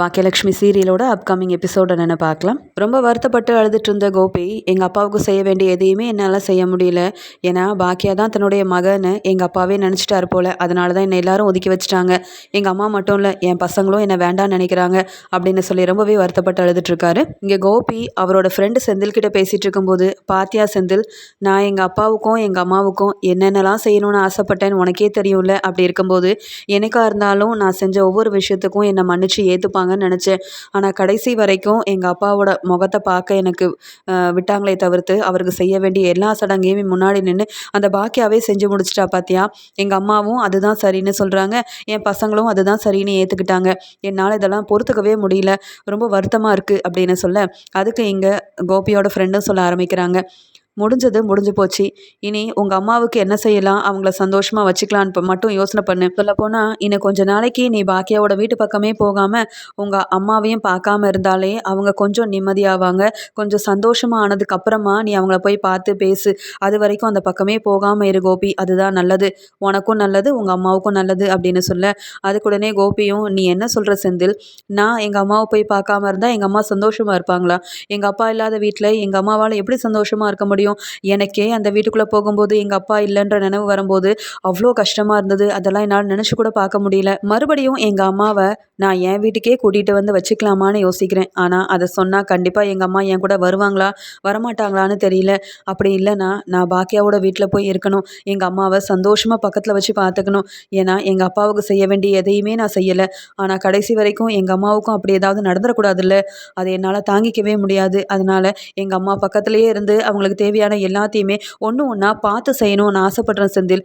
Baakiyalakshmi சீரியலோட upcoming எபிசோட என்ன பார்க்கலாம். ரொம்ப வருத்தப்பட்டு அழுதுட்டு இருந்த கோபி எங்கள் அப்பாவுக்கு செய்ய வேண்டிய எதையுமே என்னால் செய்ய முடியல. ஏன்னா பாக்கியா தான் தன்னுடைய மகன்னு எங்கள் அப்பாவே நினச்சிட்டாரு போல. அதனால தான் என்னை எல்லாரும் ஒதுக்கி வச்சுட்டாங்க. எங்கள் அம்மா மட்டும் இல்லை என் பசங்களும் என்னை வேண்டாம்னு நினைக்கிறாங்க அப்படின்னு சொல்லி ரொம்பவே வருத்தப்பட்டு அழுதுட்டு இருக்காரு. இங்கே கோபி அவரோட ஃப்ரெண்டு செந்தில் கிட்ட பேசிட்டு இருக்கும்போது பாத்தியா செந்தில் நான் எங்கள் அப்பாவுக்கும் எங்கள் அம்மாவுக்கும் என்னென்னலாம் செய்யணும்னு ஆசைப்பட்டேன்னு உனக்கே தெரியும்ல? அப்படி இருக்கும்போது எனக்காக இருந்தாலும் நான் செஞ்ச ஒவ்வொரு விஷயத்துக்கும் என்னை மன்னிச்சு ஏற்றுப்பாங்க இருப்பாங்கன்னு நினச்சேன். ஆனால் கடைசி வரைக்கும் எங்கள் அப்பாவோட முகத்தை பார்க்க எனக்கு விட்டாங்களே தவிர்த்து அவருக்கு செய்ய வேண்டிய எல்லா சடங்கையுமே முன்னாடி நின்று அந்த பாக்கியாவே செஞ்சு முடிச்சிட்டா பார்த்தியா எங்கள் அம்மாவும் அதுதான் சரின்னு சொல்கிறாங்க என் பசங்களும் அதுதான் சரின்னு ஏற்றுக்கிட்டாங்க என்னால் இதெல்லாம் பொறுத்துக்கவே முடியல. ரொம்ப வருத்தமாக இருக்குது அப்படின்னு சொல்ல அதுக்கு இங்கே கோபியோட ஃப்ரெண்டும் சொல்ல ஆரம்பிக்கிறாங்க. முடிஞ்சது முடிஞ்சு போச்சு. இனி உங்கள் அம்மாவுக்கு என்ன செய்யலாம்? அவங்கள சந்தோஷமாக வச்சுக்கலான்னு இப்போ மட்டும் யோசனை பண்ணு. சொல்லப்போனால் இன்னும் கொஞ்ச நாளைக்கு நீ பாக்கியாவோட வீட்டு பக்கமே போகாமல் உங்கள் அம்மாவையும் பார்க்காம இருந்தாலே அவங்க கொஞ்சம் நிம்மதியாவாங்க. கொஞ்சம் சந்தோஷமாக ஆனதுக்கு அப்புறமா நீ அவங்கள போய் பார்த்து பேசு. அது வரைக்கும் அந்த பக்கமே போகாமல் இரு கோபி. அதுதான் நல்லது. உனக்கும் நல்லது உங்கள் அம்மாவுக்கும் நல்லது அப்படின்னு சொல்ல. அதுக்குடனே கோபியும் நீ என்ன சொல்கிற செந்தில்? நான் எங்கள் அம்மாவை போய் பார்க்காம இருந்தால் எங்கள் அம்மா சந்தோஷமாக இருப்பாங்களா? எங்கள் அப்பா இல்லாத வீட்டில் எங்கள் அம்மாவால் எப்படி சந்தோஷமாக இருக்க முடியும்? எனக்கே அந்த வீட்டுக்குள்ளே போகும்போது எங்கள் அப்பா இல்லைன்ற நினைவு வரும்போது அவ்வளோ கஷ்டமாக இருந்தது. அதெல்லாம் என்னால் நினச்சி கூட பார்க்க முடியல. மறுபடியும் எங்கள் அம்மாவை நான் என் வீட்டுக்கே கூட்டிகிட்டு வந்து வச்சுக்கலாமான்னு யோசிக்கிறேன். ஆனால் அதை சொன்னால் கண்டிப்பாக எங்கள் அம்மா என் கூட வருவாங்களா வரமாட்டாங்களான்னு தெரியல. அப்படி இல்லைன்னா நான் பாக்கியாவோட வீட்டில் போய் இருக்கணும். எங்கள் அம்மாவை சந்தோஷமாக பக்கத்தில் வச்சு பார்த்துக்கணும். ஏன்னா எங்கள் அப்பாவுக்கு செய்ய வேண்டிய எதையுமே நான் செய்யலை. ஆனால் கடைசி வரைக்கும் எங்கள் அம்மாவுக்கும் அப்படி ஏதாவது நடந்துடக்கூடாதுல்ல. அதை என்னால் தாங்கிக்கவே முடியாது. அதனால் எங்கள் அம்மா பக்கத்துலேயே இருந்து அவங்களுக்கு தேவையான எல்லாத்தையுமே ஒன்று ஒன்றா பார்த்து செய்யணும்னு ஆசைப்படுறேன் செந்தில்.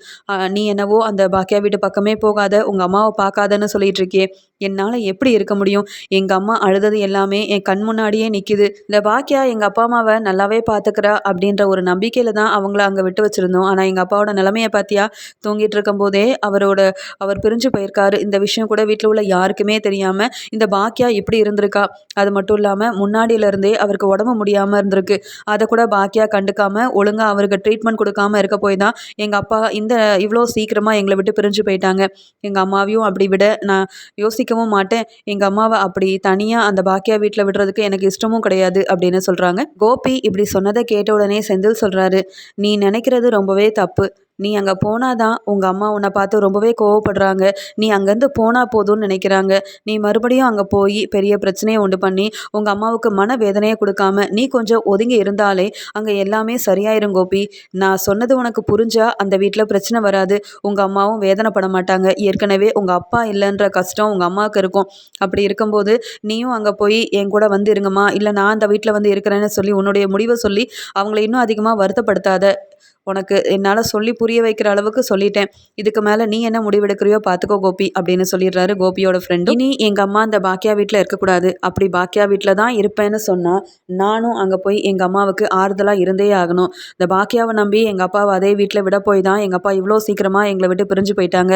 நீ என்னவோ அந்த பாக்கியா வீட்டு பக்கமே போகாத உங்கள் அம்மாவை பார்க்காதன்னு சொல்லிட்டு இருக்கியே. என்னால் எப்படி இருக்க முடியும்? எங்கள் அம்மா அழுதது எல்லாமே என் கண் முன்னாடியே நிற்கிது இந்த பாக்கியா எங்கள் அப்பா அம்மாவை நல்லாவே பார்த்துக்கிறா அப்படின்ற ஒரு நம்பிக்கையில் தான் அவங்கள அங்கே விட்டு வச்சுருந்தோம். ஆனால் எங்கள் அப்பாவோட நிலமையை பார்த்தியா தூங்கிட்டு இருக்கும்போதே அவரோட அவர் பிரிஞ்சு போயிருக்காரு. இந்த விஷயம் கூட வீட்டில் உள்ள யாருக்குமே தெரியாமல் இந்த பாக்கியா இப்படி இருந்திருக்கா? அது மட்டும் இல்லாமல் முன்னாடியிலேருந்தே அவருக்கு உடம்பு முடியாமல் இருந்திருக்கு. அதை கூட பாக்கியா கண்டு எடுக்காமல் ஒழுங்காக அவருக்கு ட்ரீட்மெண்ட் கொடுக்காம இருக்க போய் தான் எங்கள் அப்பா இந்த இவ்வளோ சீக்கிரமாக எங்களை விட்டு பிரிஞ்சு போயிட்டாங்க. எங்கள் அம்மாவையும் அப்படி விட நான் யோசிக்கவும் மாட்டேன். எங்கள் அம்மாவை அப்படி தனியாக அந்த பாக்கியா வீட்டில் விடுறதுக்கு எனக்கு இஷ்டமும் கிடையாது அப்படின்னு சொல்கிறாங்க கோபி இப்படி சொன்னதை கேட்ட உடனே செந்தில் சொல்கிறாரு நீ நினைக்கிறது ரொம்பவே தப்பு. நீ அங்கே போனால் தான் உங்கள் அம்மா உன்னை பார்த்து ரொம்பவே கோவப்படுறாங்க. நீ அங்கேருந்து போனால் போதும்னு நினைக்கிறாங்க. நீ மறுபடியும் அங்கே போய் பெரிய பிரச்சனையை உண்டு பண்ணி உங்கள் அம்மாவுக்கு மன வேதனையை கொடுக்காம நீ கொஞ்சம் ஒதுங்கி இருந்தாலே அங்கே எல்லாமே சரியாயிரும் கோபி. நான் சொன்னது உனக்கு புரிஞ்சா அந்த வீட்டில் பிரச்சனை வராது. உங்கள் அம்மாவும் வேதனைப்பட மாட்டாங்க. ஏற்கனவே உங்கள் அப்பா இல்லைன்ற கஷ்டம் உங்கள் அம்மாவுக்கு இருக்கும். அப்படி இருக்கும்போது நீயும் அங்கே போய் என் கூட வந்து இருங்கம்மா இல்லை நான் அந்த வீட்டில் வந்து இருக்கிறேன்னு சொல்லி உன்னுடைய முடிவை சொல்லி அவங்கள இன்னும் அதிகமாக வருத்தப்படுத்தாத. உனக்கு என்னால் சொல்லி புரிய வைக்கிற அளவுக்கு சொல்லிட்டேன். இதுக்கு மேலே நீ என்ன முடிவெடுக்கிறியோ பார்த்துக்கோ கோபி அப்படின்னு சொல்லிடுறாரு கோபியோட ஃப்ரெண்டு இனி எங்கள் அம்மா அந்த பாக்கியா வீட்டில் இருக்கக்கூடாது. அப்படி பாக்கியா வீட்டில் தான் இருப்பேன்னு சொன்னால் நானும் அங்கே போய் எங்கள் அம்மாவுக்கு ஆறுதலாக இருந்தே ஆகணும். இந்த பாக்கியாவை நம்பி எங்கள் அப்பாவை அதே வீட்டில் விட போய் தான் எங்கள் அப்பா இவ்வளோ சீக்கிரமாக எங்களை விட்டு பிரிஞ்சு போயிட்டாங்க.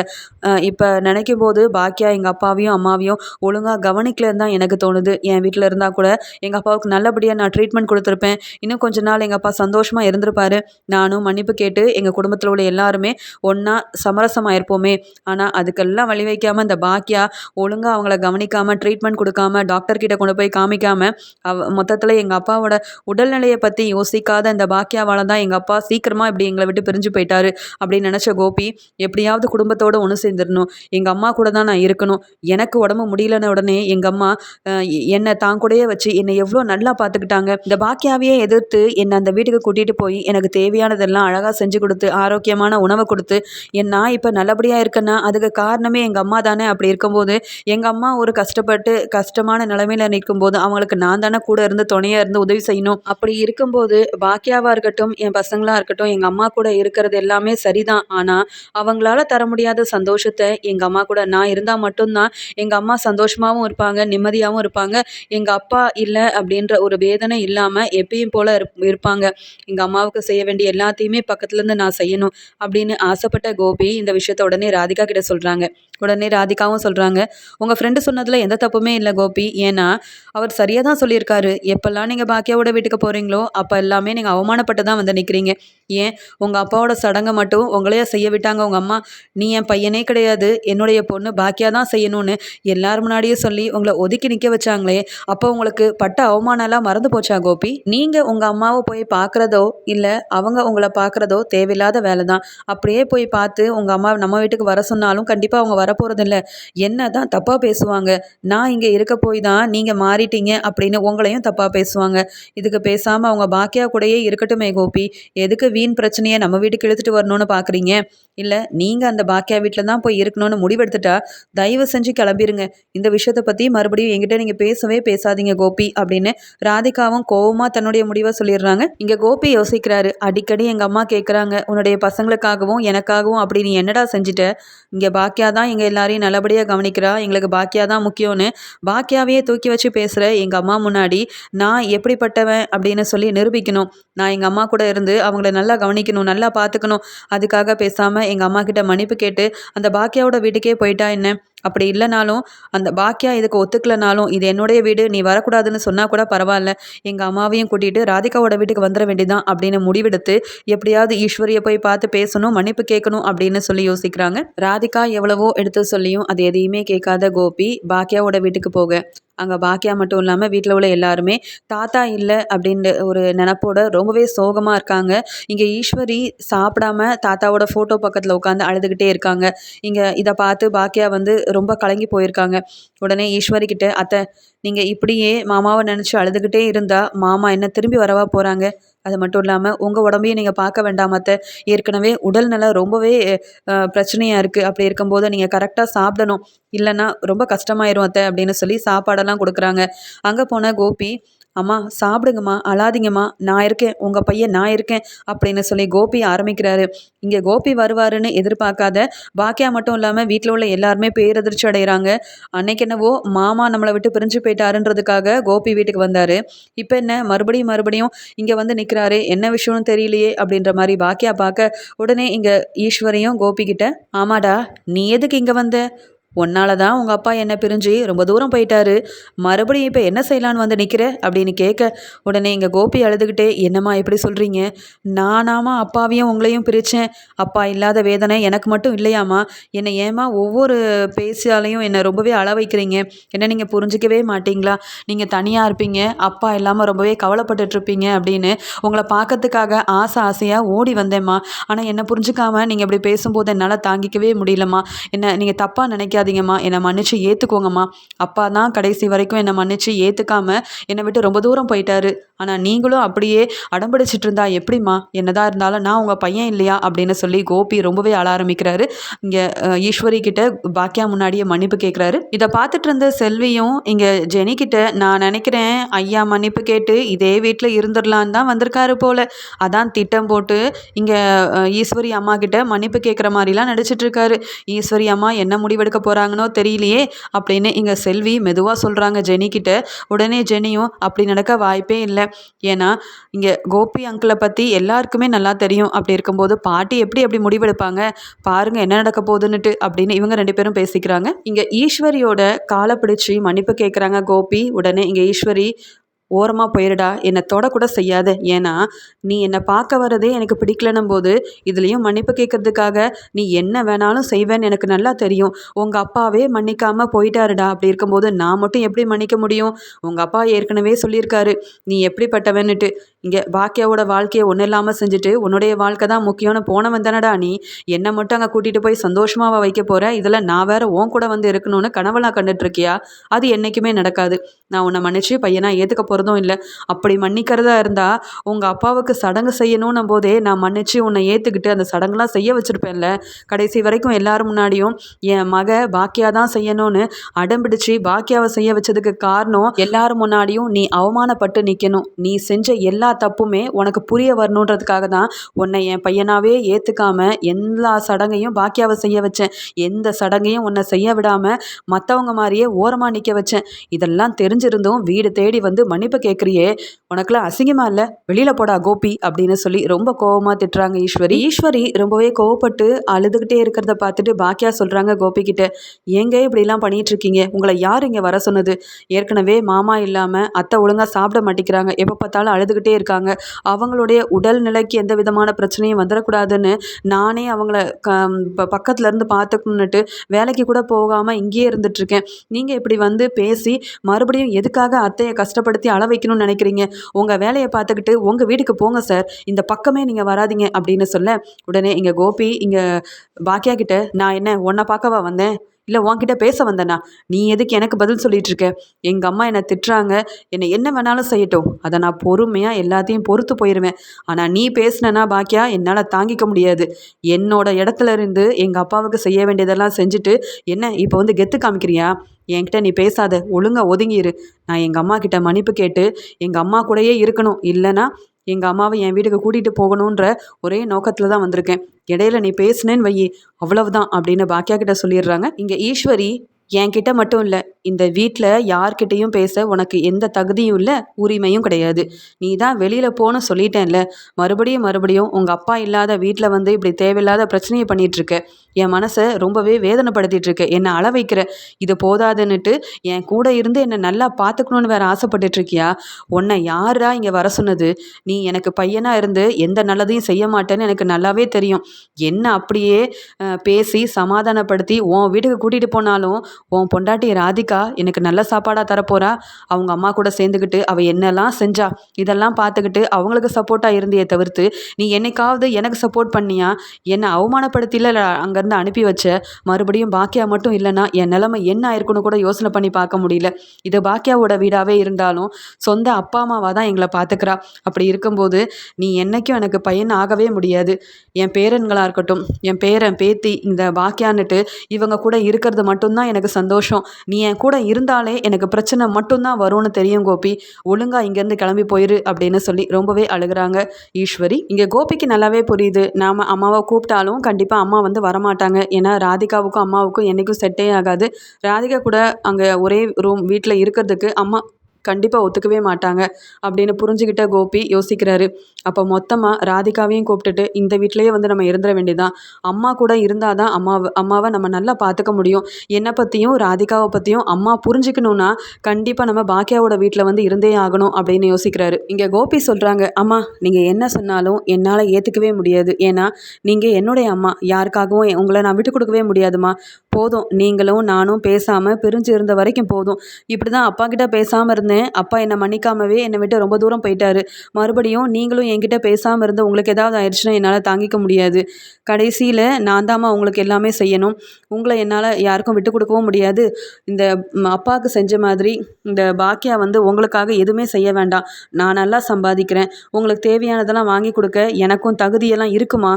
இப்போ நினைக்கும் போது பாக்கியா எங்கள் அப்பாவையும் அம்மாவையும் ஒழுங்காக கவனிக்கலன்னு தான் எனக்கு தோணுது. என் வீட்டில் இருந்தால் கூட எங்கள் அப்பாவுக்கு நல்லபடியாக நான் ட்ரீட்மெண்ட் கொடுத்துருப்பேன். இன்னும் கொஞ்ச நாள் எங்கள் அப்பா சந்தோஷமாக இருந்திருப்பாரு. நானும் மணி மன்னிப்பு கேட்டு எங்கள் குடும்பத்தில் உள்ள எல்லாருமே ஒன்றா சமரசமாக இருப்போமே. ஆனால் அதுக்கெல்லாம் வழி வைக்காமல் இந்த பாக்கியா ஒழுங்காக அவங்கள கவனிக்காமல் ட்ரீட்மெண்ட் கொடுக்காம டாக்டர்கிட்ட கொண்டு போய் காமிக்காமல் அவ மொத்தத்தில் எங்கள் அப்பாவோட உடல்நிலையை பற்றி யோசிக்காத இந்த பாக்கியாவால் தான் எங்கள் அப்பா சீக்கிரமாக இப்படி எங்களை விட்டு பிரிஞ்சு போயிட்டாரு அப்படின்னு நினச்ச கோபி எப்படியாவது குடும்பத்தோடு ஒன்று சேர்ந்துடணும். எங்கள் அம்மா கூட தான் நான் இருக்கணும். எனக்கு உடம்பு முடியலன்னு உடனே எங்கள் அம்மா என்னை தான் கூடயே வச்சு என்னை எவ்வளோ நல்லா பார்த்துக்கிட்டாங்க. இந்த பாக்கியாவையே எதிர்த்து என்னை அந்த வீட்டுக்கு கூட்டிகிட்டு போய் எனக்கு தேவையானதெல்லாம் அழகாக செஞ்சு கொடுத்து ஆரோக்கியமான உணவை கொடுத்து என் நான் இப்போ நல்லபடியாக இருக்கேன்னா அதுக்கு காரணமே எங்கள் அம்மா தானே? அப்படி இருக்கும்போது எங்கள் அம்மா ஒரு கஷ்டப்பட்டு கஷ்டமான நிலைமையில் நிற்கும்போது அவங்களுக்கு நான் தானே கூட இருந்து துணையாக இருந்து உதவி செய்யணும். அப்படி இருக்கும்போது பாக்கியாவாக இருக்கட்டும் என் பசங்களாக இருக்கட்டும் எங்கள் அம்மா கூட இருக்கிறது எல்லாமே சரிதான். ஆனால் அவங்களால தர முடியாத சந்தோஷத்தை எங்கள் அம்மா கூட நான் இருந்தால் மட்டும்தான் எங்கள் அம்மா சந்தோஷமாகவும் இருப்பாங்க நிம்மதியாகவும் இருப்பாங்க. எங்கள் அப்பா இல்லை அப்படின்ற ஒரு வேதனை இல்லாமல் எப்பயும் போல் இருப்பாங்க. எங்கள் அம்மாவுக்கு செய்ய வேண்டிய எல்லாத்தையுமே பக்கத்துலேருந்து நான் செய்யணும் அப்படின்னு ஆசைப்பட்ட கோபி இந்த விஷயத்த உடனே ராதிகா கிட்ட சொல்கிறாங்க உடனே ராதிகாவும் சொல்கிறாங்க உங்கள் ஃப்ரெண்டு சொன்னதில் எந்த தப்புமே இல்லை கோபி. ஏன்னா அவர் சரியாக தான் சொல்லியிருக்காரு. எப்போல்லாம் நீங்கள் பாக்கியாவோட வீட்டுக்கு போகிறீங்களோ அப்போ எல்லாமே நீங்கள் அவமானப்பட்டு தான் வந்து நிற்கிறீங்க ஏன்? உங்கள் அப்பாவோட சடங்கை மட்டும் உங்களையே செய்ய விட்டாங்க. உங்கள் அம்மா நீ என் பையனே கிடையாது. என்னுடைய பொண்ணு பாக்கியா தான் செய்யணும்னு எல்லார் முன்னாடியும் சொல்லி உங்களை ஒதுக்கி நிற்க வச்சாங்களே அப்போ உங்களுக்கு பட்ட அவமானம்லாம் மறந்து போச்சா கோபி? நீங்கள் உங்கள் அம்மாவை போய் பார்க்குறதோ இல்லை அவங்க உங்களை பார்க்குறதோ தேவையில்லாத வேலை தான். அப்படியே போய் பார்த்து உங்கள் அம்மா நம்ம வீட்டுக்கு வர சொன்னாலும் கண்டிப்பாக அவங்க வர வரப்போகிறதில்ல என்ன தான் தப்பாக பேசுவாங்க. நான் இங்கே இருக்க போய் தான் நீங்கள் மாறிட்டீங்க அப்படின்னு உங்களையும் தப்பாக பேசுவாங்க. இதுக்கு பேசாமல் அவங்க பாக்கியா கூடயே இருக்கட்டுமே கோபி. எதுக்கு வீண் பிரச்சனையை நம்ம வீட்டுக்கு இழுத்துட்டு வரணும்னு பார்க்குறீங்க இல்லை நீங்கள் அந்த பாக்கியா வீட்டில் தான் போய் இருக்கணும்னு முடிவெடுத்துட்டா தயவு செஞ்சு கிளம்பிருங்க. இந்த விஷயத்தை பற்றி மறுபடியும் எங்கிட்ட நீங்கள் பேசவே பேசாதீங்க கோபி அப்படின்னு ராதிகாவும் கோவமாக தன்னுடைய முடிவை சொல்லிடுறாங்க. இங்கே கோபி யோசிக்கிறாரு அடிக்கடி எங்கள் அம்மா கேட்குறாங்க உன்னுடைய பசங்களுக்காகவும் எனக்காகவும் அப்படி நீ என்னடா செஞ்சுட்ட? இங்கே பாக்கியா தான் நாங்கள் எல்லாரையும் நல்லபடியாக கவனிக்கிறா. எங்களுக்கு பாக்கியா தான் முக்கியம்னு. பாக்கியாவையே தூக்கி வச்சு பேசுகிற எங்கள் அம்மா முன்னாடி நான் எப்படிப்பட்டவன்? அப்படின்னு சொல்லி நிரூபிக்கணும். நான் எங்கள் அம்மா கூட இருந்து அவங்கள நல்லா கவனிக்கணும் நல்லா பார்த்துக்கணும் அதுக்காக பேசாமல் எங்கள் அம்மா கிட்ட மன்னிப்பு கேட்டு அந்த பாக்கியாவோட வீட்டுக்கே போயிட்டா என்ன? அப்படி இல்லைனாலும் அந்த பாக்கியா இதுக்கு ஒத்துக்கலைனாலும் இது என்னுடைய வீடு நீ வரக்கூடாதுன்னு சொன்னால் கூட பரவாயில்ல. எங்கள் அம்மாவையும் கூட்டிகிட்டு ராதிகாவோட வீட்டுக்கு வந்துட வேண்டியதான் அப்படின்னு முடிவெடுத்து எப்படியாவது ஈஸ்வரியை போய் பார்த்து பேசணும் மன்னிப்பு கேட்கணும் அப்படின்னு சொல்லி யோசிக்கிறாங்க. ராதிகா எவ்வளவோ எடுத்து சொல்லியும் அது எதையுமே கேட்காத கோபி பாக்கியாவோட வீட்டுக்கு போக. அங்கே பாக்கியா மட்டும் இல்லாமல் வீட்டில் உள்ள எல்லாருமே தாத்தா இல்லை அப்படின்ற ஒரு நினப்போட ரொம்பவே சோகமாக இருக்காங்க. இங்கே ஈஸ்வரி சாப்பிடாம தாத்தாவோட ஃபோட்டோ பக்கத்தில் உட்காந்து அழுதுகிட்டே இருக்காங்க. இங்கே இதை பார்த்து பாக்கியா வந்து ரொம்ப கலங்கி போயிருக்காங்க. உடனே ஈஸ்வரி கிட்ட அத்தை நீங்கள் இப்படியே மாமாவை நினச்சி அழுதுகிட்டே இருந்தால் மாமா என்ன திரும்பி வரவா போகிறாங்க அது மட்டும் இல்லாமல் உங்கள் உடம்பையும் நீங்கள் பார்க்க வேண்டாம் ஏற்கனவே உடல்நலம் ரொம்பவே பிரச்சனையாக இருக்குது அப்படி இருக்கும்போது நீங்கள் கரெக்டாக சாப்பிடணும். இல்லைன்னா ரொம்ப கஷ்டமாயிரும் அத்தை அப்படின்னு சொல்லி சாப்பாடெல்லாம் கொடுக்குறாங்க. அங்கே போன கோபி அம்மா சாப்பிடுங்கம்மா அழாதீங்கம்மா நான் இருக்கேன் உங்கள் பையன் நான் இருக்கேன் அப்படின்னு சொல்லி கோபி ஆரம்பிக்கிறாரு. இங்கே கோபி வருவாருன்னு எதிர்பார்க்காத பாக்கியா மட்டும் இல்லாமல் வீட்டில் உள்ள எல்லாருமே பேரதிர்ச்சி அடைகிறாங்க அன்னைக்கு என்னவோ மாமா நம்மளை விட்டு பிரிஞ்சு போயிட்டாருன்றதுக்காக கோபி வீட்டுக்கு வந்தார். இப்போ என்ன மறுபடியும் மறுபடியும் இங்கே வந்து நிற்கிறாரு என்ன விஷயம்னு தெரியலையே அப்படின்ற மாதிரி பாக்கியா பார்க்க உடனே இங்கே ஈஸ்வரியும் கோபி ஆமாடா நீ எதுக்கு இங்கே வந்த? உன்னால தான் உங்கள் அப்பா என்னை பிரிஞ்சு ரொம்ப தூரம் போயிட்டாரு. மறுபடியும் இப்போ என்ன செய்யலான்னு வந்து நிற்கிற அப்படின்னு கேட்க உடனே இங்கே கோபி அழுதுகிட்டே என்னம்மா எப்படி சொல்கிறீங்க நானாமா அப்பாவையும் உங்களையும் பிரித்தேன் அப்பா இல்லாத வேதனை எனக்கு மட்டும் இல்லையாம்மா. என்னை ஏமா ஒவ்வொரு பேசியாலையும் என்னை ரொம்பவே அள வைக்கிறீங்க? என்ன நீங்கள் புரிஞ்சிக்கவே மாட்டிங்களா? நீங்கள் தனியாக இருப்பீங்க. அப்பா இல்லாமல் ரொம்பவே கவலைப்பட்டுட்ருப்பீங்க அப்படின்னு உங்களை பார்க்கறதுக்காக ஆசை ஆசையாக ஓடி வந்தேம்மா. ஆனால் என்னை புரிஞ்சுக்காமல் நீங்கள் இப்படி பேசும்போது என்னால் தாங்கிக்கவே முடியலம்மா. என்ன நீங்கள் தப்பாக நினைக்க நினைக்காதீங்கம்மா என்னை மன்னிச்சு ஏற்றுக்கோங்கம்மா அப்பா தான் கடைசி வரைக்கும் என்னை மன்னிச்சு ஏற்றுக்காம என்னை விட்டு ரொம்ப தூரம் போயிட்டாரு. ஆனால் நீங்களும் அப்படியே அடம்பிடிச்சிட்டு இருந்தா எப்படிம்மா? என்னதான் இருந்தாலும் நான் உங்கள் பையன் இல்லையா? அப்படின்னு சொல்லி கோபி ரொம்பவே அழ ஆரம்பிக்கிறாரு. இங்கே ஈஸ்வரி கிட்ட பாக்கியா முன்னாடியே மன்னிப்பு கேட்குறாரு இதை பார்த்துட்டு இருந்த செல்வியும் இங்கே ஜெனி கிட்ட நான் நினைக்கிறேன் ஐயா மன்னிப்பு கேட்டு இதே வீட்டில் இருந்துடலான்னு தான் வந்திருக்காரு போல. அதான் திட்டம் போட்டு இங்கே ஈஸ்வரி அம்மா கிட்ட மன்னிப்பு கேட்குற மாதிரிலாம் நடிச்சிட்டு இருக்காரு ஈஸ்வரி அம்மா என்ன முடிவெடுக்க போகிறாங்கன்னோ தெரியலையே அப்படின்னு இங்கே செல்வி மெதுவாக சொல்கிறாங்க ஜெனிக்கிட்ட உடனே ஜெனியும் அப்படி நடக்க வாய்ப்பே இல்லை. ஏன்னா இங்கே கோபி அங்கிளை பற்றி எல்லாருக்குமே நல்லா தெரியும். அப்படி இருக்கும்போது பாட்டி எப்படி எப்படி முடிவெடுப்பாங்க? பாருங்கள் என்ன நடக்க போகுதுன்னுட்டு அப்படின்னு இவங்க ரெண்டு பேரும் பேசிக்கிறாங்க. இங்கே ஈஸ்வரியோட காலை பிடிச்சி மன்னிப்பு கேட்குறாங்க கோபி. உடனே இங்கே ஈஸ்வரி ஓரமாக போயிடுடா என்னை தொடக்கூட செய்யாத. ஏன்னா நீ என்னை பார்க்க வரதே எனக்கு பிடிக்கலன்னும் போது இதுலேயும் மன்னிப்பு கேட்கறதுக்காக நீ என்ன வேணாலும் செய்வேன்னு எனக்கு நல்லா தெரியும். உங்கள் அப்பாவே மன்னிக்காமல் போயிட்டாருடா. அப்படி இருக்கும்போது நான் மட்டும் எப்படி மன்னிக்க முடியும்? உங்கள் அப்பா ஏற்கனவே சொல்லியிருக்காரு. நீ எப்படிப்பட்டவன்னுட்டு. இங்கே பாக்கியாவோட வாழ்க்கையை ஒன்றும் இல்லாமல் செஞ்சுட்டு உன்னுடைய வாழ்க்கை தான் முக்கியம்னு போனவன் தானடா நீ. என்னை மட்டும் அங்கே கூட்டிகிட்டு போய் சந்தோஷமாக வைக்க போகிறேன் இதில் நான் வேற உன் கூட வந்து இருக்கணும்னு கனவெல்லாம் கண்டுட்ருக்கியா அது என்றைக்குமே நடக்காது. நான் உன்னை மன்னிச்சு பையனாக ஏற்றுக்க போகிறதும் இல்லை. அப்படி மன்னிக்கிறதா இருந்தால் உங்கள் அப்பாவுக்கு சடங்கு செய்யணும்னும் போதே நான் மன்னிச்சு உன்னை ஏற்றுக்கிட்டு அந்த சடங்குலாம் செய்ய வச்சுருப்பேன்ல. கடைசி வரைக்கும் எல்லாரும் முன்னாடியும் என் மக பாக்கியா தான் செய்யணும்னு அடம்பிடிச்சு பாக்கியாவை செய்ய வச்சதுக்கு காரணம் எல்லாரும் முன்னாடியும் நீ அவமானப்பட்டு நிற்கணும் நீ செஞ்ச எல்லா எல்லா தப்புமே உனக்கு புரிய வரணுன்றதுக்காக தான் உன்னை என் பையனாவே ஏற்றுக்காம எல்லா சடங்கையும் பாக்கியாவை செய்ய வச்சேன். எந்த சடங்கையும் உன்னை செய்ய விடாமல் மற்றவங்க மாதிரியே ஓரமாக நிற்க வச்சேன். இதெல்லாம் தெரிஞ்சிருந்தும் வீடு தேடி வந்து மன்னிப்பு கேட்குறியே உனக்குலாம் அசிங்கமா இல்லை? வெளியில் போடா கோபி அப்படின்னு சொல்லி ரொம்ப கோவமாக திட்டுறாங்க ஈஸ்வரி. ஈஸ்வரி ரொம்பவே கோவப்பட்டு அழுதுகிட்டே இருக்கிறத பார்த்துட்டு பாக்கியா சொல்கிறாங்க கோபி கிட்ட ஏங்க இப்படிலாம் பண்ணிட்டு இருக்கீங்க உங்களை யார் இங்கே வர சொன்னது? ஏற்கனவே மாமா இல்லாமல் அத்தை ஒழுங்காக சாப்பிட மாட்டேங்கிறாங்க. எப்போ பார்த்தாலும் அழுதுகிட்டே இருக்காங்க. அவங்களுடைய உடல் நிலைக்கு எந்த விதமான பிரச்சனையும் வந்துடக்கூடாதுன்னு நானே அவங்கள க ப பக்கத்துல இருந்து பார்த்துக்கணுன்னுட்டு வேலைக்கு கூட போகாமல் இங்கேயே இருந்துட்டுருக்கேன். நீங்கள் இப்படி வந்து பேசி மறுபடியும் எதுக்காக அத்தையை கஷ்டப்படுத்தி அள வைக்கணும்னு நினைக்கிறீங்க? உங்கள் வேலையை பார்த்துக்கிட்டு உங்கள் வீட்டுக்கு போங்க சார். இந்த பக்கமே நீங்கள் வராதீங்க அப்படின்னு சொல்ல உடனே இங்கே கோபி இங்கே பாக்கியா கிட்ட நான் என்ன உன்னை பார்க்கவா வந்தேன்? இல்லை உன்கிட்ட பேச வந்தேனா? நீ எதுக்கு எனக்கு பதில் சொல்லிட்டு இருக்க? எங்கள் அம்மா என்னை திட்டுறாங்க. என்னை என்ன வேணாலும் செய்யட்டும். அதை நான் பொறுமையாக எல்லாத்தையும் பொறுத்து போயிடுவேன் ஆனால் நீ பேசினனா பாக்கியா? என்னால் தாங்கிக்க முடியாது. என்னோட இடத்துல இருந்து எங்கள் அப்பாவுக்கு செய்ய வேண்டியதெல்லாம் செஞ்சுட்டு என்ன இப்போ வந்து கெத்து காமிக்கிறியா? என்கிட்ட நீ பேசாத. ஒழுங்காக ஒதுங்கிரு நான் எங்கள் அம்மா கிட்ட மன்னிப்பு கேட்டு எங்கள் அம்மா கூடயே இருக்கணும். இல்லைன்னா எங்கள் அம்மாவை என் வீட்டுக்கு கூட்டிகிட்டு போகணுன்ற ஒரே நோக்கத்தில் தான் வந்திருக்கேன். இடையில நீ பேசுனேன்னு வையி அவ்வளவுதான் அப்படின்னு பாக்கியா கிட்ட சொல்லிடுறாங்க. இங்கே ஈஸ்வரி என்கிட்ட மட்டும் இல்லை இந்த வீட்டில் யார்கிட்டேயும் பேச உனக்கு எந்த தகுதியும் இல்லை உரிமையும் கிடையாது. நீ தான் வெளியில் போன்னு சொல்லிட்டேன்ல மறுபடியும் மறுபடியும் உங்கள் அப்பா இல்லாத வீட்டில் வந்து இப்படி தேவையில்லாத பிரச்சனையை பண்ணிகிட்ருக்க என் மனசை ரொம்பவே வேதனைப்படுத்திகிட்டு இருக்க என்னை அள வைக்கிற? இது போதாதுன்னுட்டு என் கூட இருந்து என்னை நல்லா பார்த்துக்கணுன்னு வேற ஆசைப்பட்டுட்டு இருக்கியா உன்னை யாரா இங்கே வர சொன்னது? நீ எனக்கு பையனாக இருந்து எந்த நல்லதையும் செய்ய மாட்டேன்னு எனக்கு நல்லாவே தெரியும். என்ன அப்படியே பேசி சமாதானப்படுத்தி உன் வீட்டுக்கு கூட்டிகிட்டு போனாலும் உன் பொண்டாட்டி ராதிகா எனக்கு நல்ல சாப்பாடாக தரப்போறா. அவங்க அம்மா கூட சேர்ந்துக்கிட்டு அவள் என்னெல்லாம் செஞ்சா இதெல்லாம் பார்த்துக்கிட்டு அவங்களுக்கு சப்போர்ட்டாக இருந்தியே தவிர்த்து நீ என்னைக்காவது எனக்கு சப்போர்ட் பண்ணியா? என்னை அவமானப்படுத்தியில் அங்கேருந்து அனுப்பி வச்ச. மறுபடியும் பாக்கியா மட்டும் இல்லைன்னா என் நிலைமை என்ன ஆயிருக்குன்னு கூட யோசனை பண்ணி பார்க்க முடியல. இது பாக்கியாவோட வீடாகவே இருந்தாலும் சொந்த அப்பா அம்மாவாக தான் எங்களை பார்த்துக்கிறா. அப்படி இருக்கும்போது நீ என்னைக்கும் எனக்கு பையன் ஆகவே முடியாது. என் பேரன்களாக இருக்கட்டும் என் பேரன் பேத்தி இந்த பாக்கியான்னுட்டு இவங்க கூட இருக்கிறது மட்டும்தான் எனக்கு சந்தோஷம். நீ என் கூட இருந்தாலே எனக்கு பிரச்சனை மட்டும்தான் வரும்னு தெரியும் கோபி. ஒழுங்காக இங்கேருந்து கிளம்பி போயிரு அப்படின்னு சொல்லி ரொம்பவே அழுகுறாங்க. ஈஸ்வரி இங்கே கோபிக்கு நல்லாவே புரியுது. நாம் அம்மாவை கூப்பிட்டாலும் கண்டிப்பாக அம்மா வந்து வரமாட்டாங்க. ஏன்னா ராதிகாவுக்கும் அம்மாவுக்கும் என்றைக்கும் செட்டே ஆகாது. ராதிகா கூட அங்கே ஒரே ரூம் வீட்டில் இருக்கிறதுக்கு அம்மா கண்டிப்பாக ஒத்துக்கவே மாட்டாங்க அப்படின்னு புரிஞ்சுக்கிட்ட கோபி யோசிக்கிறாரு. அப்போ மொத்தமாக ராதிகாவையும் கூப்பிட்டுட்டு இந்த வீட்டிலையே வந்து நம்ம இருந்துட வேண்டியதான் அம்மா கூட இருந்தால் தான் அம்மாவை அம்மாவை நம்ம நல்லா பார்த்துக்க முடியும். என்னை பற்றியும் ராதிகாவை பற்றியும் அம்மா புரிஞ்சுக்கணுன்னா கண்டிப்பாக நம்ம பாக்கியாவோட வீட்டில் வந்து இருந்தே ஆகணும் அப்படின்னு யோசிக்கிறாரு. இங்கே கோபி சொல்கிறாங்க அம்மா நீங்கள் என்ன சொன்னாலும் என்னால் ஏற்றுக்கவே முடியாது. ஏன்னா நீங்கள் என்னுடைய அம்மா. யாருக்காகவும் உங்களை நான் விட்டு கொடுக்கவே முடியாதும்மா. போதும் நீங்களும் நானும் பேசாமல் பிரிஞ்சு இருந்த வரைக்கும் போதும். இப்படி தான் அப்பா கிட்ட பேசாமல் இருந்தேன். அப்பா என்னை மன்னிக்காமவே என்னை விட்டு ரொம்ப தூரம் போயிட்டாரு. மறுபடியும் நீங்களும் என்கிட்ட பேசாமல் இருந்து உங்களுக்கு ஏதாவது ஆயிடுச்சுன்னா என்னால் தாங்கிக்க முடியாது. கடைசியில் நான் தாம்மா உங்களுக்கு எல்லாமே செய்யணும். உங்களை என்னால் யாருக்கும் விட்டு கொடுக்கவும் முடியாது. இந்த அப்பாவுக்கு செஞ்ச மாதிரி இந்த பாக்கியா வந்து உங்களுக்காக எதுவுமே செய்ய வேண்டாம். நான் நல்லா சம்பாதிக்கிறேன். உங்களுக்கு தேவையானதெல்லாம் வாங்கி கொடுக்க எனக்கும் தகுதியெல்லாம் இருக்குமா?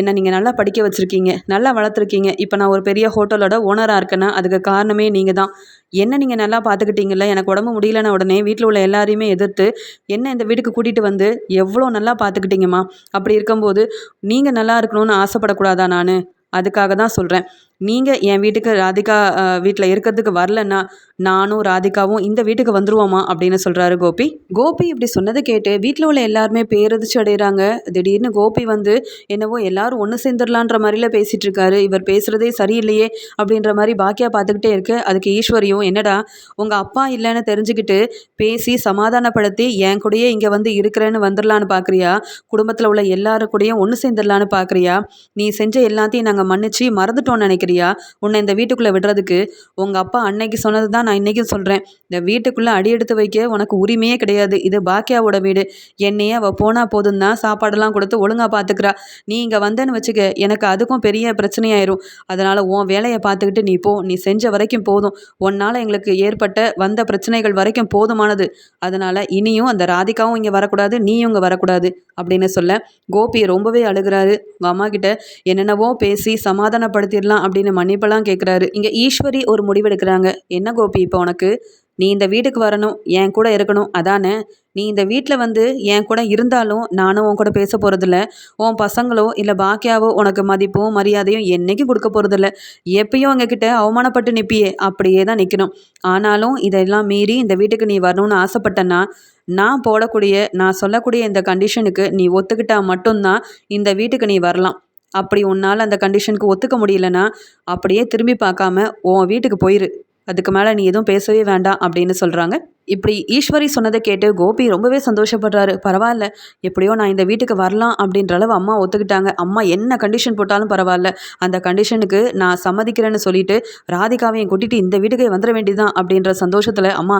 என்னை நீங்கள் நல்லா படிக்க வச்சுருக்கீங்க. நல்லா வளர்த்துருக்கீங்க. இப்போ நான் ஒரு பெரிய ஹோட்டலோட ஓனராக இருக்கேன்னா அதுக்கு காரணமே நீங்கள் தான் என்ன நீங்கள் நல்லா பார்த்துக்கிட்டீங்கல்ல எனக்கு உடம்பு முடியலன்னா உடனே வீட்டில் உள்ள எல்லாரையுமே எதிர்த்து என்ன இந்த வீட்டுக்கு கூட்டிகிட்டு வந்து? எவ்வளோ நல்லா பார்த்துக்கிட்டீங்கம்மா அப்படி இருக்கும்போது நீங்கள் நல்லா இருக்கணும்னு ஆசைப்படக்கூடாதா நான்? அதுக்காக தான் சொல்கிறேன் நீங்கள் என் வீட்டுக்கு ராதிகா வீட்டில் இருக்கிறதுக்கு வரலன்னா நானும் ராதிகாவும் இந்த வீட்டுக்கு வந்துருவோமா அப்படின்னு சொல்கிறாரு கோபி. கோபி இப்படி சொன்னதை கேட்டு வீட்டில் உள்ள எல்லாருமே பேரதிச்சு அடைகிறாங்க திடீர்னு கோபி வந்து என்னவோ எல்லாரும் ஒன்று சேர்ந்துடலான்ற மாதிரில பேசிகிட்டு இருக்காரு. இவர் பேசுகிறதே சரியில்லையே அப்படின்ற மாதிரி பாக்கியா பார்த்துக்கிட்டே இருக்கு. அதுக்கு ஈஸ்வரியும் என்னடா உங்கள் அப்பா இல்லைன்னு தெரிஞ்சுக்கிட்டு பேசி சமாதானப்படுத்தி என் கூடயே இங்கே வந்து இருக்கிறேன்னு வந்துடலான்னு பார்க்குறியா குடும்பத்தில் உள்ள எல்லாரு கூடயும் ஒன்று சேர்ந்துடலான்னு பார்க்குறியா நீ செஞ்ச எல்லாத்தையும் நாங்கள் மன்னிச்சு மறந்துட்டோம்னு சரியா உன்னை இந்த வீட்டுக்குள்ளே விடுறதுக்கு உங்கள் அப்பா அன்னைக்கு சொன்னது தான் நான் இன்றைக்கும் சொல்கிறேன் இந்த வீட்டுக்குள்ளே அடி எடுத்து வைக்க உனக்கு உரிமையே கிடையாது. இது பாக்கியாவோட வீடு. என்னையே அவள் போனால் போதும் தான் சாப்பாடெல்லாம் கொடுத்து ஒழுங்காக பார்த்துக்கிறா நீ இங்கே வந்தேன்னு வச்சுக்க எனக்கு அதுக்கும் பெரிய பிரச்சனையாயிரும். அதனால் உன் வேலையை பார்த்துக்கிட்டு நீ போ. நீ செஞ்ச வரைக்கும் போதும். உன்னால் எங்களுக்கு ஏற்பட்ட வந்த பிரச்சனைகள் வரைக்கும் போதுமானது. அதனால் இனியும் அந்த ராதிகாவும் இங்கே வரக்கூடாது நீயும் இங்கே வரக்கூடாது அப்படின்னு சொல்ல கோபி ரொம்பவே அழுகிறாரு. உங்கள் அம்மா கிட்ட என்னென்னவோ பேசி சமாதானப்படுத்திடலாம் அப்படின்னு மன்னிப்பெல்லாம் கேட்குறாரு இங்கே ஈஸ்வரி ஒரு முடிவெடுக்கிறாங்க என்ன கோபி இப்போ உனக்கு? நீ இந்த வீட்டுக்கு வரணும் என் கூட இருக்கணும் அதானே? நீ இந்த வீட்டில் வந்து என் கூட இருந்தாலும் நானும் உன் கூட பேச போகிறதில்ல உன் பசங்களோ இல்லை பாக்கியாவோ உனக்கு மதிப்பும் மரியாதையும் என்றைக்கும் கொடுக்க போகிறதில்ல எப்பயும் அவங்கக்கிட்ட அவமானப்பட்டு நிற்பியே அப்படியே தான் நிற்கணும் ஆனாலும் இதெல்லாம் மீறி இந்த வீட்டுக்கு நீ வரணும்னு ஆசைப்பட்டேன்னா நான் போடக்கூடிய நான் சொல்லக்கூடிய இந்த கண்டிஷனுக்கு நீ ஒத்துக்கிட்டால் மட்டும்தான் இந்த வீட்டுக்கு நீ வரலாம். அப்படி உன்னால் அந்த கண்டிஷனுக்கு ஒத்துக்க முடியலன்னா அப்படியே திரும்பி பார்க்காம உன் வீட்டுக்கு போயிரு. அதுக்கு மேலே நீ எதுவும் பேசவே வேண்டாம் அப்படின்னு சொல்கிறாங்க இப்படி ஈஸ்வரி சொன்னதை கேட்டு கோபி ரொம்பவே சந்தோஷப்படுறாரு. பரவாயில்ல எப்படியோ நான் இந்த வீட்டுக்கு வரலாம் அப்படின்ற அளவு அம்மா ஒத்துக்கிட்டாங்க. அம்மா என்ன கண்டிஷன் போட்டாலும் பரவாயில்ல. அந்த கண்டிஷனுக்கு நான் சம்மதிக்கிறேன்னு சொல்லிட்டு ராதிகாவையும் கூட்டிகிட்டு இந்த வீட்டுக்கே வந்துட வேண்டியதுதான் அப்படின்ற சந்தோஷத்தில் அம்மா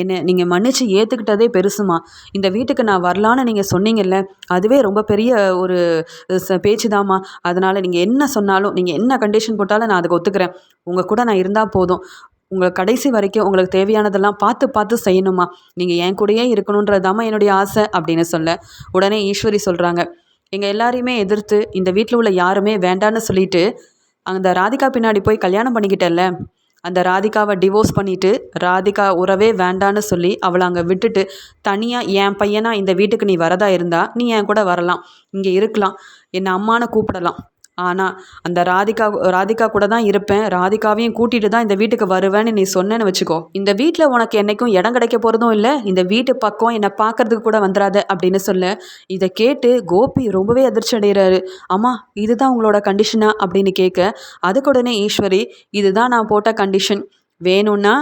என்னை நீங்கள் மன்னிச்சு ஏற்றுக்கிட்டதே பெருசுமா. இந்த வீட்டுக்கு நான் வரலான்னு நீங்கள் சொன்னீங்கல்ல அதுவே ரொம்ப பெரிய ஒரு பேச்சு தாம்மா அதனால் நீங்கள் என்ன சொன்னாலும் நீங்கள் என்ன கண்டிஷன் போட்டாலும் நான் அதுக்கு ஒத்துக்கிறேன். உங்கள் கூட நான் இருந்தால் போதும். உங்களை கடைசி வரைக்கும் உங்களுக்கு தேவையானதெல்லாம் பார்த்து பார்த்து செய்யணுமா? நீங்கள் என் கூடயே இருக்கணுன்றதாம்மா என்னுடைய ஆசை அப்படின்னு சொல்ல உடனே ஈஸ்வரி சொல்கிறாங்க எங்கள் எல்லாரையுமே எதிர்த்து இந்த வீட்டில் உள்ள யாருமே வேண்டான்னு சொல்லிட்டு அந்த ராதிகா பின்னாடி போய் கல்யாணம் பண்ணிக்கிட்டல்ல அந்த ராதிகாவை டிவோர்ஸ் பண்ணிவிட்டு ராதிகா உறவே வேண்டான்னு சொல்லி அவளை அங்கே விட்டுட்டு தனியாக என் பையனா இந்த வீட்டுக்கு நீ வரதா இருந்தால் நீ என் கூட வரலாம். இங்கே இருக்கலாம். என்னை அம்மானை கூப்பிடலாம். ஆனால் அந்த ராதிகா ராதிகா கூட தான் இருப்பேன். ராதிகாவையும் கூட்டிகிட்டு தான் இந்த வீட்டுக்கு வருவேன்னு நீ சொன்னேன்னு வச்சுக்கோ. இந்த வீட்டில் உனக்கு என்றைக்கும் இடம் கிடைக்க போகிறதும் இல்லை. இந்த வீட்டு பக்கம் என்னை பார்க்கறதுக்கு கூட வந்துடாத அப்படின்னு சொல்ல. இதை கேட்டு கோபி ரொம்பவே அதிர்ச்சி அடைகிறாரு. அம்மா இதுதான் உங்களோட கண்டிஷனா அப்படின்னு கேட்க அதுக்கு உடனே ஈஸ்வரி இதுதான் நான் போட்ட கண்டிஷன் வேணும்னா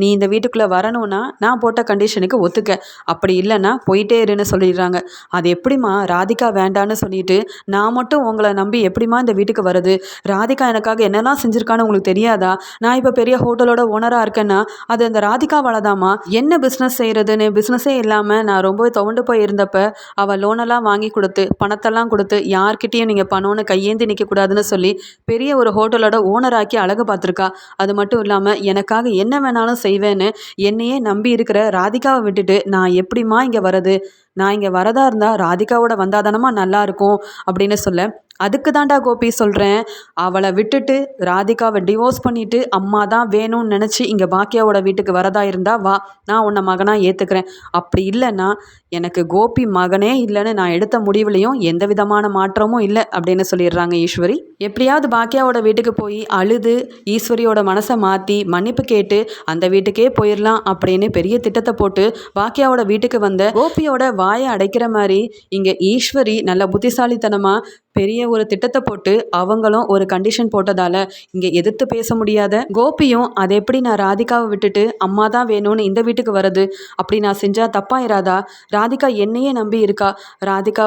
நீ இந்த வீட்டுக்குள்ளே வரணும்னா நான் போட்ட கண்டிஷனுக்கு ஒத்துக்க. அப்படி இல்லைன்னா போயிட்டே இருன்னு சொல்லிடுறாங்க. அது எப்படிம்மா? ராதிகா வேண்டான்னு சொல்லிட்டு நான் மட்டும் உங்களை நம்பி எப்படிம்மா இந்த வீட்டுக்கு வருது ராதிகா எனக்காக என்னெல்லாம் செஞ்சுருக்கான்னு உங்களுக்கு தெரியாதா? நான் இப்போ பெரிய ஹோட்டலோட ஓனராக இருக்கேன்னா அது அந்த ராதிகாவால் தாம்மா என்ன பிஸ்னஸ் செய்கிறதுன்னு பிஸ்னஸே இல்லாமல் நான் ரொம்பவே துவண்டு போய் இருந்தப்ப அவள் லோனெல்லாம் வாங்கி கொடுத்து பணத்தெல்லாம் கொடுத்து யார்கிட்டேயும் நீங்கள் பணம்னு கையேந்தி நிற்கக்கூடாதுன்னு சொல்லி பெரிய ஒரு ஹோட்டலோட ஓனராக்கி அழகு பார்த்துருக்கா. அது மட்டும் இல்லாமல் எனக்காக என்ன வேணாலும் செய்வேன்னு என்னையே நம்பி இருக்கிற ராதிகாவை விட்டுட்டு நான் எப்படிம்மா இங்கே வர்றது? நான் இங்கே வரதா இருந்தால் ராதிகாவோட வந்தாதானமா நல்லாயிருக்கும் அப்படின்னு சொல்ல. அதுக்கு தாண்டா கோபி சொல்கிறேன் அவளை விட்டுட்டு ராதிகாவை டிவோர்ஸ் பண்ணிவிட்டு அம்மா தான் வேணும்னு நினச்சி இங்கே பாக்கியாவோட வீட்டுக்கு வரதா இருந்தால் வா. நான் உன்னை மகனாக ஏற்றுக்கிறேன் அப்படி இல்லைன்னா எனக்கு கோபி மகனே இல்லைன்னு நான் எடுத்த முடிவுலையும் எந்த விதமான மாற்றமும் இல்லை அப்படின்னு சொல்லிடுறாங்க ஈஸ்வரி. எப்படியாவது பாக்கியாவோட வீட்டுக்கு போய் அழுது ஈஸ்வரியோட மனசை மாற்றி மன்னிப்பு கேட்டு அந்த வீட்டுக்கே போயிடலாம் அப்படின்னு பெரிய திட்டத்தை போட்டு பாக்கியாவோட வீட்டுக்கு வந்த கோபியோட வாயை அடைக்கிற மாதிரி இங்கே ஈஸ்வரி நல்ல புத்திசாலித்தனமாக பெரிய ஒரு திட்டத்தை போட்டு அவங்களும் ஒரு கண்டிஷன் போட்டதால் இங்கே எதிர்த்து பேச முடியாத கோபியும் அதை எப்படி நான் ராதிகாவை விட்டுட்டு அம்மா தான் வேணும்னு இந்த வீட்டுக்கு வருது அப்படி நான் செஞ்சால் தப்பாயிராதா? ராதிகா என்னையே நம்பி இருக்கா? ராதிகா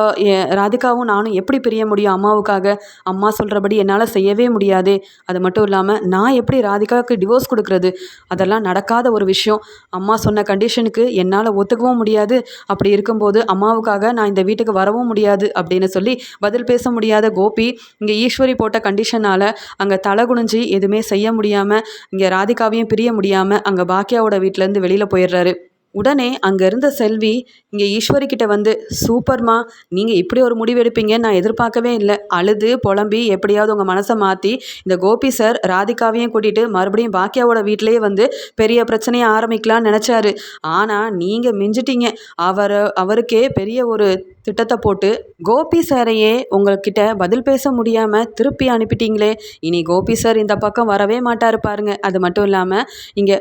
ராதிகாவும் நானும் எப்படி பிரிய முடியும் அம்மாவுக்காக? அம்மா சொல்கிறபடி என்னால் செய்யவே முடியாது. அது மட்டும் இல்லாமல் நான் எப்படி ராதிகாவுக்கு டிவோர்ஸ் கொடுக்குறது? அதெல்லாம் நடக்காத ஒரு விஷயம். அம்மா சொன்ன கண்டிஷனுக்கு என்னால் ஒத்துக்கவும் முடியாது. அப்படி இருக்கும்போது அம்மாவுக்காக நான் இந்த வீட்டுக்கு வரவும் முடியாது அப்படின்னு சொல்லி பதில் பேச முடியாத கோபி இங்கே ஈஸ்வரி போட்ட கண்டிஷனால் அங்கே தலை குனிஞ்சு எதுவுமே செய்ய முடியாமல் இங்கே ராதிகாவையும் பிரிய முடியாமல் அங்கே பாக்கியாவோட வீட்டிலேருந்து வெளியில் போயிடுறாரு. உடனே அங்கே இருந்த செல்வி இங்கே ஈஸ்வரி கிட்ட வந்து சூப்பர்மா நீங்கள் இப்படி ஒரு முடிவு எடுப்பீங்கன்னு நான் எதிர்பார்க்கவே இல்லை. அழுது புலம்பி எப்படியாவது உங்கள் மனசை மாற்றி இந்த கோபி சார் ராதிகாவையும் கூட்டிகிட்டு மறுபடியும் பாக்கியாவோட வீட்டிலேயே வந்து பெரிய பிரச்சனையை ஆரம்பிக்கலாம்னு நினச்சாரு. ஆனால் நீங்கள் மிஞ்சிட்டீங்க. அவர் அவருக்கே பெரிய ஒரு திட்டத்தை போட்டு கோபி சாரையே உங்கள்கிட்ட பதில் பேச முடியாமல் திருப்பி அனுப்பிட்டீங்களே. இனி கோபி சார் இந்த பக்கம் வரவே மாட்டார் பாருங்க. அது மட்டும் இல்லாமல் இங்கே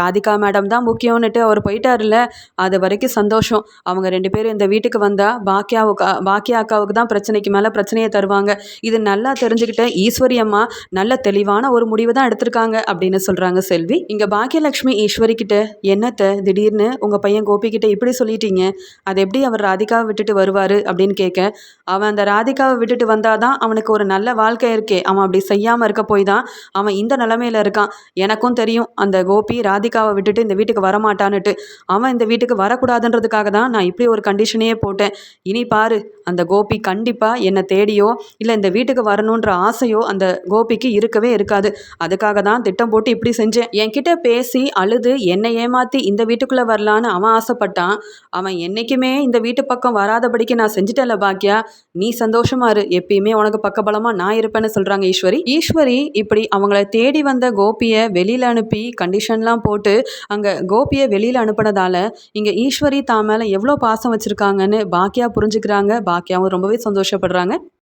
ராதிகா மேடம் தான் முக்கியம்னுட்டு அவர் போயிட்டாருல்ல. அது வரைக்கும் சந்தோஷம். அவங்க ரெண்டு பேரும் இந்த வீட்டுக்கு வந்தால் பாக்கியாவுக்கு பாக்கியா அக்காவுக்கு தான் பிரச்சனைக்கு மேலே பிரச்சனையை தருவாங்க. இது நல்லா தெரிஞ்சுக்கிட்ட ஈஸ்வரி அம்மா நல்ல தெளிவான ஒரு முடிவு தான் எடுத்திருக்காங்க அப்படின்னு சொல்கிறாங்க செல்வி. இங்கே பாக்கியலட்சுமி ஈஸ்வரி கிட்ட என்னத்தை? திடீர்னு உங்கள் பையன் கோபி கிட்ட இப்படி சொல்லிட்டீங்க. அது எப்படி அவர் ராதிகாவை விட்டுட்டு வரும் வருவார் அப்படின்னு கேட்க அவன் அந்த ராதிகாவை விட்டுட்டு வந்தால் தான் அவனுக்கு ஒரு நல்ல வாழ்க்கை இருக்கே. அவன் அப்படி செய்யாமல் இருக்க போய் தான் அவன் இந்த நிலமையில இருக்கான். எனக்கும் தெரியும் அந்த கோபி ராதிகாவை விட்டுட்டு இந்த வீட்டுக்கு வரமாட்டான்னுட்டு. அவன் இந்த வீட்டுக்கு வரக்கூடாதுன்றதுக்காக தான் நான் இப்படி ஒரு கண்டிஷனையே போட்டேன். இனி பாரு அந்த கோபி கண்டிப்பாக என்னை தேடியோ இல்லை இந்த வீட்டுக்கு வரணுன்ற ஆசையோ அந்த கோபிக்கு இருக்கவே இருக்காது. அதுக்காக தான் திட்டம் போட்டு இப்படி செஞ்சேன். என்கிட்ட பேசி அழுது என்னை ஏமாற்றி இந்த வீட்டுக்குள்ளே வரலான்னு அவன் ஆசைப்பட்டான். அவன் என்றைக்குமே இந்த வீட்டு பக்கம் வராதபடிக்கு நான் செஞ்சுட்டேன்ல பாக்கியா நீ சந்தோஷமா இரு. எப்பயுமே உனக்கு பக்கபலமாக நான் இருப்பேன்னு சொல்கிறாங்க ஈஸ்வரி. ஈஸ்வரி இப்படி அவங்கள தேடி வந்த கோபியை வெளியில் அனுப்பி கண்டிஷன்லாம் போட்டு அங்கே கோபியை வெளியில் அனுப்பினதால இங்கே ஈஸ்வரி தான் மேலே எவ்வளோ பாசம் வச்சுருக்காங்கன்னு பாக்கியா புரிஞ்சுக்கிறாங்க. பா பாக்கியாவும் ரொம்பவே சந்தோஷப்படுறாங்க.